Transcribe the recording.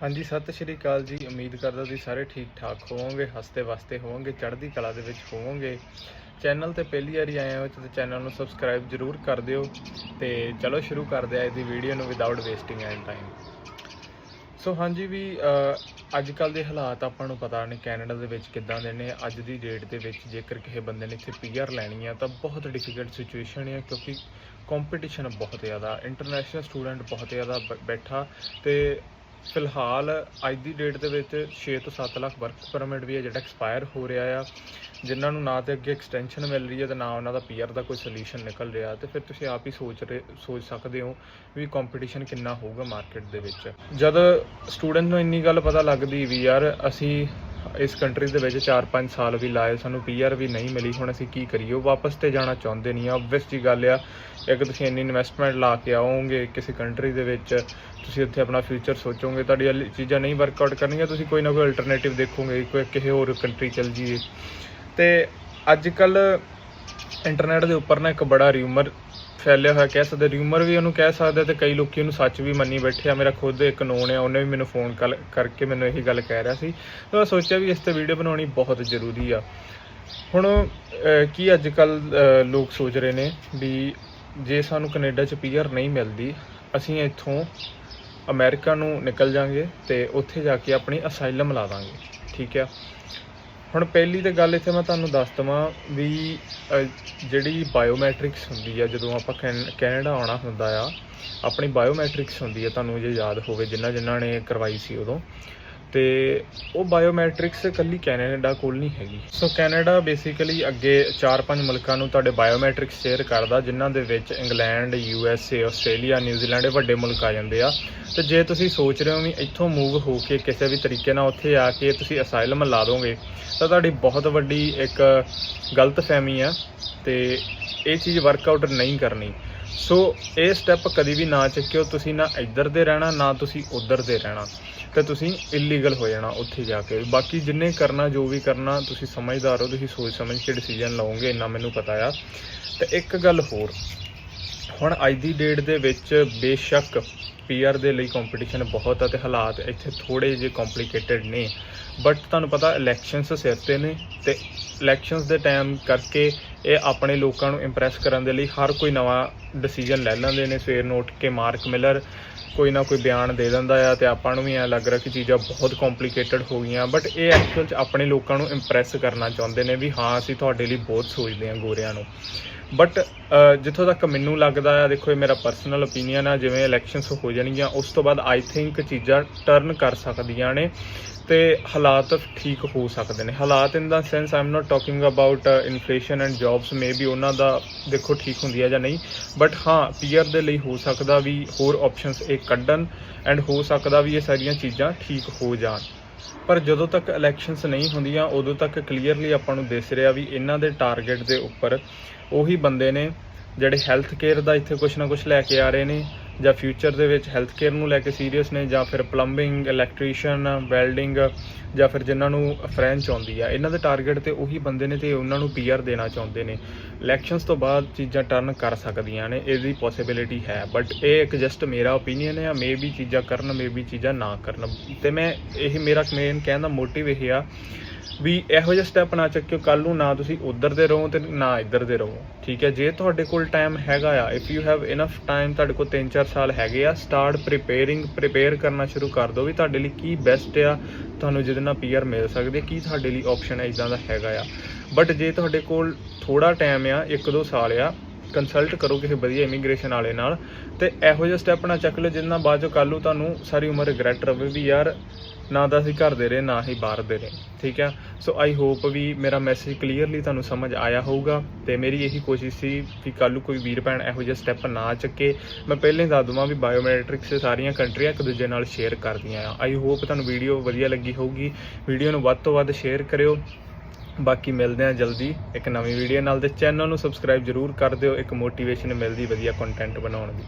ਹਾਂਜੀ, ਸਤਿ ਸ਼੍ਰੀ ਅਕਾਲ ਜੀ। ਉਮੀਦ ਕਰਦਾ ਤੁਸੀਂ ਸਾਰੇ ਠੀਕ ਠਾਕ ਹੋਵੋਗੇ, ਹੱਸਦੇ ਵਸਦੇ ਹੋਵੋਗੇ, ਚੜ੍ਹਦੀ ਕਲਾ ਦੇ ਵਿੱਚ ਹੋਵੋਗੇ। ਚੈਨਲ ਤੇ ਪਹਿਲੀ ਵਾਰੀ ਆਏ ਹੋ ਤਾਂ ਚੈਨਲ ਨੂੰ ਸਬਸਕ੍ਰਾਈਬ ਜਰੂਰ ਕਰ ਦਿਓ ਤੇ ਚਲੋ ਸ਼ੁਰੂ ਕਰਦੇ ਆ ਇਹਦੀ ਵੀਡੀਓ ਨੂੰ without wasting any time so ਹਾਂਜੀ ਵੀ ਅੱਜ ਕੱਲ ਦੇ ਹਾਲਾਤ ਆਪਾਂ ਨੂੰ ਪਤਾ ਨੇ ਕੈਨੇਡਾ ਦੇ ਵਿੱਚ ਕਿੱਦਾਂ ਦੇ ਨੇ। ਅੱਜ ਦੀ ਡੇਟ ਦੇ ਵਿੱਚ ਜੇਕਰ ਕਿਸੇ ਬੰਦੇ ਨੇ ਇੱਥੇ ਪੀਆਰ ਲੈਣੀ ਆ ਤਾਂ ਬਹੁਤ ਡਿਫਿਕਲਟ ਸਿਚੁਏਸ਼ਨ ਹੈ ਕਿਉਂਕਿ ਕੰਪੀਟੀਸ਼ਨ ਬਹੁਤ ਜ਼ਿਆਦਾ ਇੰਟਰਨੈਸ਼ਨਲ ਸਟੂਡੈਂਟ ਬਹੁਤ ਜ਼ਿਆਦਾ ਬ- ਬੈਠਾ ਤੇ ਫਿਲਹਾਲ ਅੱਜ ਦੀ ਡੇਟ ਦੇ ਵਿੱਚ 6 ਤੋਂ 7 ਲੱਖ ਵਰਕ ਪਰਮਿਟ ਵੀ ਹੈ ਜਿਹੜਾ ਐਕਸਪਾਇਰ ਹੋ ਰਿਹਾ ਆ। ਜਿਨ੍ਹਾਂ ਨੂੰ ਨਾ ਤੇ ਅੱਗੇ ਐਕਸਟੈਂਸ਼ਨ ਮਿਲ ਰਹੀ ਹੈ ਤੇ ਨਾ ਉਹਨਾਂ ਦਾ ਪੀਆਰ ਦਾ ਕੋਈ ਸੋਲੂਸ਼ਨ ਨਿਕਲ ਰਿਹਾ ਤੇ ਫਿਰ ਤੁਸੀਂ ਆਪ ਹੀ ਸੋਚ ਰਹੇ, ਸੋਚ ਸਕਦੇ ਹੋ ਵੀ ਕੰਪੀਟੀਸ਼ਨ ਕਿੰਨਾ ਹੋਊਗਾ ਮਾਰਕੀਟ ਦੇ ਵਿੱਚ। ਜਦ ਸਟੂਡੈਂਟ ਨੂੰ ਇੰਨੀ ਗੱਲ ਪਤਾ ਲੱਗਦੀ ਵੀ ਯਾਰ ਅਸੀਂ ਇਸ ਕੰਟਰੀ ਦੇ ਵਿੱਚ 4-5 ਸਾਲ ਵੀ ਲਾਏ, ਸਾਨੂੰ ਪੀਆਰ ਵੀ ਨਹੀਂ ਮਿਲੀ, ਹੁਣ ਅਸੀਂ ਕੀ ਕਰੀਏ? ਉਹ ਵਾਪਸ ਤੇ ਜਾਣਾ ਚਾਹੁੰਦੇ ਨਹੀਂ ਆਬਵੀਅਸ ਜੀ ਗੱਲ ਆ, ਇੱਕ ਤੁਸੀਂ ਇੰਨੀ ਇਨਵੈਸਟਮੈਂਟ ਲਾ ਕੇ ਆਓਗੇ ਕਿਸੇ ਕੰਟਰੀ ਦੇ ਵਿੱਚ, ਤੁਸੀਂ ਉੱਥੇ ਆਪਣਾ ਫਿਊਚਰ ਸੋਚੋਗੇ ਤੁਹਾਡੀ ਚੀਜ਼ਾਂ ਨਹੀਂ ਵਰਕਆਊਟ ਕਰਨਗੀਆਂ, ਤੁਸੀਂ ਕੋਈ ਨਾ ਕੋਈ ਅਲਟਰਨੇਟਿਵ ਦੇਖੋਗੇ, ਕੋਈ ਕਿਸੇ ਹੋਰ ਕੰਟਰੀ ਚਲ ਜਾਈਏ। ਤੇ ਅੱਜ ਕੱਲ ਇੰਟਰਨੈਟ ਦੇ ਉੱਪਰ ਨਾ ਇੱਕ ਬੜਾ ਰਿਊਮਰ ਫੈਲਿਆ ਹੋਇਆ ਕਹਿ ਸਕਦੇ ਰਿਊਮਰ ਵੀ ਉਹਨੂੰ ਕਹਿ ਸਕਦੇ ਤੇ ਕਈ ਲੋਕੀ ਉਹਨੂੰ ਸੱਚ ਵੀ ਮੰਨੀ ਬੈਠੇ ਆ। ਮੇਰਾ ਖੁਦ ਇੱਕ ਨੋਨ ਆ, ਉਹਨੇ ਵੀ ਮੈਨੂੰ ਫੋਨ ਕਰਕੇ ਮੈਨੂੰ ਇਹੀ ਗੱਲ ਕਹਿ ਰਿਹਾ ਸੀ। ਤੇ ਮੈਂ ਸੋਚਿਆ ਵੀ ਇਸ ਤੇ ਵੀਡੀਓ ਬਣਾਉਣੀ ਬਹੁਤ ਜ਼ਰੂਰੀ ਆ। ਹੁਣ ਕੀ ਅੱਜ ਕੱਲ ਲੋਕ ਸੋਚ ਰਹੇ ਨੇ ਵੀ ਜੇ ਸਾਨੂੰ ਕੈਨੇਡਾ 'ਚ ਪੀਆਰ ਨਹੀਂ ਮਿਲਦੀ, ਅਸੀਂ ਇੱਥੋਂ ਅਮਰੀਕਾ ਨੂੰ ਨਿਕਲ ਜਾਾਂਗੇ ਤੇ ਉੱਥੇ ਜਾ ਕੇ ਆਪਣੀ ਅਸਾਈਲਮ ਲਾ ਦਾਂਗੇ। ਠੀਕ ਆ? ਹੁਣ ਪਹਿਲੀ ਤੇ ਗੱਲ ਇੱਥੇ ਮੈਂ ਤੁਹਾਨੂੰ ਦੱਸ ਦਵਾਂ ਵੀ ਜਿਹੜੀ ਬਾਇਓਮੈਟ੍ਰਿਕਸ ਹੁੰਦੀ ਆ, ਜਦੋਂ ਆਪਾਂ ਕੈਨ- ਕੈਨੇਡਾ ਆਉਣਾ ਹੁੰਦਾ ਆ, ਆਪਣੀ ਬਾਇਓਮੈਟ੍ਰਿਕਸ ਹੁੰਦੀ ਆ, ਤੁਹਾਨੂੰ ਜੇ ਯਾਦ ਹੋਵੇ ਜਿਨ੍ਹਾਂ ਜਿਨ੍ਹਾਂ ਨੇ ਕਰਵਾਈ ਸੀ ਉਦੋਂ ਤੇ ਉਹ ਬਾਇਓਮੈਟ੍ਰਿਕਸ ਇਕੱਲੀ ਕੈਨੇਡਾ ਕੋਲ ਨਹੀਂ ਹੈਗੀ। ਸੋ ਕੈਨੇਡਾ ਬੇਸਿਕਲੀ ਅੱਗੇ 4-5 ਮੁਲਕਾਂ ਨੂੰ ਤੁਹਾਡੇ ਬਾਇਓਮੈਟ੍ਰਿਕਸ ਸ਼ੇਅਰ ਕਰਦਾ, ਜਿਨ੍ਹਾਂ ਦੇ ਵਿੱਚ England U S A Australia New Zealand ਇਹ ਵੱਡੇ ਮੁਲਕ ਆ ਜਾਂਦੇ ਆ। ਤੇ ਜੇ ਤੁਸੀਂ ਸੋਚ ਰਹੇ ਹੋ ਵੀ ਇੱਥੋਂ ਮੂਵ ਹੋ ਕੇ ਕਿਸੇ ਵੀ ਤਰੀਕੇ ਨਾਲ ਉੱਥੇ ਆ ਕੇ ਤੁਸੀਂ ਅਸਾਈਲਮ ਲਾ ਦੋਗੇ, ਤਾਂ ਤੁਹਾਡੀ ਬਹੁਤ ਵੱਡੀ ਇੱਕ ਗਲਤ ਫਹਿਮੀ ਆ ਤੇ ਇਹ ਚੀਜ਼ ਵਰਕਆਊਟ ਨਹੀਂ ਕਰਨੀ। ਸੋ ਇਹ ਸਟੈਪ ਕਦੀ ਵੀ ਨਾ ਚੱਕਿਓ, ਤੁਸੀਂ ਨਾ ਇੱਧਰ ਦੇ ਰਹਿਣਾ, ਨਾ ਤੁਸੀਂ ਉੱਧਰ ਦੇ ਰਹਿਣਾ। ਤੇ ਤੁਸੀਂ ਇਲੀਗਲ ਹੋ ਜਾਣਾ ਉੱਥੇ ਜਾ ਕੇ। ਬਾਕੀ ਜਿੰਨੇ ਕਰਨਾ, ਜੋ ਵੀ ਕਰਨਾ, ਤੁਸੀਂ ਸਮਝਦਾਰ ਹੋ, ਤੁਸੀਂ ਸੋਚ ਸਮਝ ਕੇ ਡਿਸੀਜਨ ਲਓਗੇ, ਇੰਨਾ ਮੈਨੂੰ ਪਤਾ ਆ। ਤੇ ਇੱਕ ਗੱਲ ਹੋਰ। ਹੁਣ ਅੱਜ ਦੀ ਡੇਟ ਦੇ ਵਿੱਚ ਬੇਸ਼ੱਕ ਪੀਆਰ ਦੇ ਲਈ ਕੰਪੀਟੀਸ਼ਨ ਬਹੁਤ ਆ ਤੇ ਹਾਲਾਤ ਇੱਥੇ ਥੋੜੇ ਜਿਹੇ ਕੰਪਲਿਕੇਟਡ ਨੇ। ਬਟ ਤੁਹਾਨੂੰ ਪਤਾ ਇਲੈਕਸ਼ਨਸ ਸਿਰ ਤੇ ਨੇ ਤੇ ਇਲੈਕਸ਼ਨਸ ਦੇ ਟਾਈਮ ਕਰਕੇ ਇਹ ਆਪਣੇ ਲੋਕਾਂ ਨੂੰ ਇੰਪ੍ਰੈਸ ਕਰਨ ਦੇ ਲਈ ਹਰ ਕੋਈ ਨਵਾਂ ਡਿਸੀਜਨ ਲੈ ਲੈਂਦੇ ਨੇ। ਸਵੇਰ ਨੂੰ ਉੱਠ ਕੇ ਮਾਰਕ ਮਿਲਰ ਕੋਈ ਨਾ ਕੋਈ ਬਿਆਨ ਦੇ ਦਿੰਦਾ ਆ ਤੇ ਆਪਾਂ ਨੂੰ ਵੀ ਐ ਲੱਗ ਰਿਹਾ ਕਿ ਚੀਜ਼ਾਂ ਬਹੁਤ ਕੰਪਲਿਕੇਟਡ ਹੋ ਗਈਆਂ। ਬਟ ਇਹ ਐਕਚੁਅਲ ਚ ਆਪਣੇ ਲੋਕਾਂ ਨੂੰ ਇੰਪ੍ਰੈਸ ਕਰਨਾ ਚਾਹੁੰਦੇ ਨੇ ਵੀ ਹਾਂ, ਅਸੀਂ ਤੁਹਾਡੇ ਲਈ ਬਹੁਤ ਸੋਚਦੇ ਹਾਂ ਗੋਰਿਆਂ ਨੂੰ। ਬਟ ਜਿੱਥੋਂ ਤੱਕ ਮੈਨੂੰ ਲੱਗਦਾ ਆ, ਦੇਖੋ, ਇਹ ਮੇਰਾ ਪਰਸਨਲ ਓਪੀਨੀਅਨ ਆ, ਜਿਵੇਂ ਇਲੈਕਸ਼ਨਸ ਹੋ ਜਾਣਗੀਆਂ, ਉਸ ਤੋਂ ਬਾਅਦ ਆਈ ਥਿੰਕ ਚੀਜ਼ਾਂ ਟਰਨ ਕਰ ਸਕਦੀਆਂ ਨੇ ਤੇ ਹਾਲਾਤ ਠੀਕ ਹੋ ਸਕਦੇ ਨੇ। ਹਾਲਾਤ in the sense I'm not talking about inflation and jobs maybe ਉਹਨਾਂ ਦਾ ਦੇਖੋ ਠੀਕ ਹੁੰਦੀ ਹੈ ਜਾਂ ਨਹੀਂ ਬਟ ਹਾਂ ਪੀਅਰ ਦੇ ਲਈ ਹੋ ਸਕਦਾ ਵੀ ਹੋਰ ਆਪਸ਼ਨਸ ਇਹ ਕੱਢਣ ਐਂਡ ਹੋ ਸਕਦਾ ਵੀ ਇਹ ਸਾਰੀਆਂ ਚੀਜ਼ਾਂ ਠੀਕ ਹੋ ਜਾਣ। ਪਰ ਜਦੋਂ ਤੱਕ ਇਲੈਕਸ਼ਨਸ ਨਹੀਂ ਹੁੰਦੀਆਂ, ਉਦੋਂ ਤੱਕ ਕਲੀਅਰਲੀ ਆਪਾਂ ਨੂੰ ਦਿਸ ਰਿਹਾ ਵੀ ਇਹਨਾਂ ਦੇ ਟਾਰਗੇਟ ਦੇ ਉੱਪਰ ਉਹੀ ਬੰਦੇ ਨੇ ਜਿਹੜੇ ਹੈਲਥ ਕੇਅਰ ਦਾ ਇੱਥੇ ਕੁਝ ਨਾ ਕੁਝ ਲੈ ਕੇ ਆ ਰਹੇ ਨੇ ਜਾਂ ਫਿਊਚਰ ਦੇ ਵਿੱਚ ਹੈਲਥ ਕੇਅਰ ਨੂੰ ਲੈ ਕੇ ਸੀਰੀਅਸ ਨੇ ਜਾਂ ਫਿਰ ਪਲੰਬਿੰਗ ਇਲੈਕਟ੍ਰੀਸ਼ੀਅਨ ਵੈਲਡਿੰਗ ਜਾਂ ਫਿਰ ਜਿਨ੍ਹਾਂ ਨੂੰ ਫ੍ਰੈਂਚ ਆਉਂਦੀ ਆ, ਇਹਨਾਂ ਦੇ ਟਾਰਗੇਟ ਤੇ ਉਹੀ ਬੰਦੇ ਨੇ ਤੇ ਉਹਨਾਂ ਨੂੰ ਪੀਆਰ ਦੇਣਾ ਚਾਹੁੰਦੇ ਨੇ। ਇਲੈਕਸ਼ਨਸ ਤੋਂ ਬਾਅਦ ਚੀਜ਼ਾਂ ਟਰਨ ਕਰ ਸਕਦੀਆਂ ਨੇ ਇਹਦੀ ਪੋਸਿਬਿਲਿਟੀ ਹੈ ਬਟ ਇਹ ਇੱਕ ਜਸਟ ਮੇਰਾ ਓਪੀਨੀਅਨ ਹੈ ਮੇਬੀ ਚੀਜ਼ਾਂ ਕਰਨ ਮੇਬੀ ਚੀਜ਼ਾਂ ਨਾ ਕਰਨ। ਤੇ ਮੈਂ ਇਹ ਮੇਰਾ ਮੇਨ ਕਹਿਣ ਦਾ ਮੋਟਿਵ ਇਹ ਆ ਵੀ ਇਹੋ ਜਿਹਾ ਸਟੈਪ ਨਾ ਚੱਕਿਓ ਕੱਲ ਨੂੰ ਨਾ ਤੁਸੀਂ ਉਧਰ ਦੇ ਰਹੋ ਤੇ ਨਾ ਇੱਧਰ ਦੇ ਰਹੋ। ਠੀਕ ਹੈ, ਜੇ ਤੁਹਾਡੇ ਕੋਲ ਟਾਈਮ ਹੈਗਾ ਆ if you have enough time ਤੁਹਾਡੇ ਕੋਲ 3-4 ਸਾਲ ਹੈਗੇ ਆ ਸਟਾਰਟ ਪ੍ਰੀਪੇਅਰਿੰਗ ਪ੍ਰੀਪੇਅਰ ਕਰਨਾ ਸ਼ੁਰੂ ਕਰ ਦਿਓ ਵੀ ਤੁਹਾਡੇ ਲਈ ਕੀ ਬੈਸਟ ਆ, ਤੁਹਾਨੂੰ ਜਿਹਦੇ ਨਾਲ ਪੀਆਰ ਮਿਲ ਸਕਦੇ ਕੀ ਤੁਹਾਡੇ ਲਈ ਆਪਸ਼ਨ ਇਦਾਂ ਦਾ ਹੈਗਾ ਆ। ਬਟ ਜੇ ਤੁਹਾਡੇ ਕੋਲ ਥੋੜਾ ਟਾਈਮ ਆ 1-2 ਸਾਲ ਆ ਕੰਸਲਟ ਕਰੋ ਕਿਸੇ ਵਧੀਆ ਇਮੀਗ੍ਰੇਸ਼ਨ ਵਾਲੇ ਨਾਲ ਤੇ ਇਹੋ ਜਿਹਾ ਸਟੈਪ ਨਾ ਚੱਕ ਲਓ ਜਿਹਦੇ ਬਾਅਦ ਚੋਂ ਕੱਲ ਨੂੰ ਤੁਹਾਨੂੰ ਸਾਰੀ ਉਮਰ ਰਿਗਰੈਟ ਰਵੇ ਵੀ ਯਾਰ ਨਾ ਤਾਂ ਅਸੀਂ ਘਰ ਦੇ ਰਹੇ, ਨਾ ਹੀ ਬਾਹਰ ਦੇ ਰਹੇ, ਠੀਕ ਆ ਸੋ ਆਈ ਹੋਪ ਵੀ ਮੇਰਾ ਮੈਸੇਜ ਕਲੀਅਰਲੀ ਤੁਹਾਨੂੰ ਸਮਝ ਆਇਆ ਹੋਊਗਾ ਤੇ ਮੇਰੀ ਇਹੀ ਕੋਸ਼ਿਸ਼ ਸੀ ਕਿ ਕੱਲ ਨੂੰ ਕੋਈ ਵੀਰ ਭੈਣ ਇਹੋ ਜਿਹਾ ਸਟੈਪ ਨਾ ਚੱਕੇ। ਮੈਂ ਪਹਿਲਾਂ ਹੀ ਦੱਸ ਦਵਾਂ ਵੀ ਬਾਇਓਮੈਟ੍ਰਿਕਸ ਸਾਰੀਆਂ ਕੰਟਰੀਆਂ ਇੱਕ ਦੂਜੇ ਨਾਲ ਸ਼ੇਅਰ ਕਰਦੀਆਂ ਆ। ਆਈ ਹੋਪ ਤੁਹਾਨੂੰ ਵੀਡੀਓ ਵਧੀਆ ਲੱਗੀ ਹੋਊਗੀ। ਵੀਡੀਓ ਨੂੰ ਵੱਧ ਤੋਂ ਵੱਧ ਸ਼ੇਅਰ ਕਰਿਓ। ਬਾਕੀ ਮਿਲਦੇ ਆ ਜਲਦੀ। ਇੱਕ ਨਵੀਂ ਵੀਡੀਓ ਨਾਲ ਤੇ ਚੈਨਲ ਨੂੰ ਸਬਸਕ੍ਰਾਈਬ ਜਰੂਰ ਕਰ ਦਿਓ। ਇੱਕ ਮੋਟੀਵੇਸ਼ਨ ਮਿਲਦੀ ਵਧੀਆ ਕੰਟੈਂਟ ਬਣਾਉਣ ਦੀ।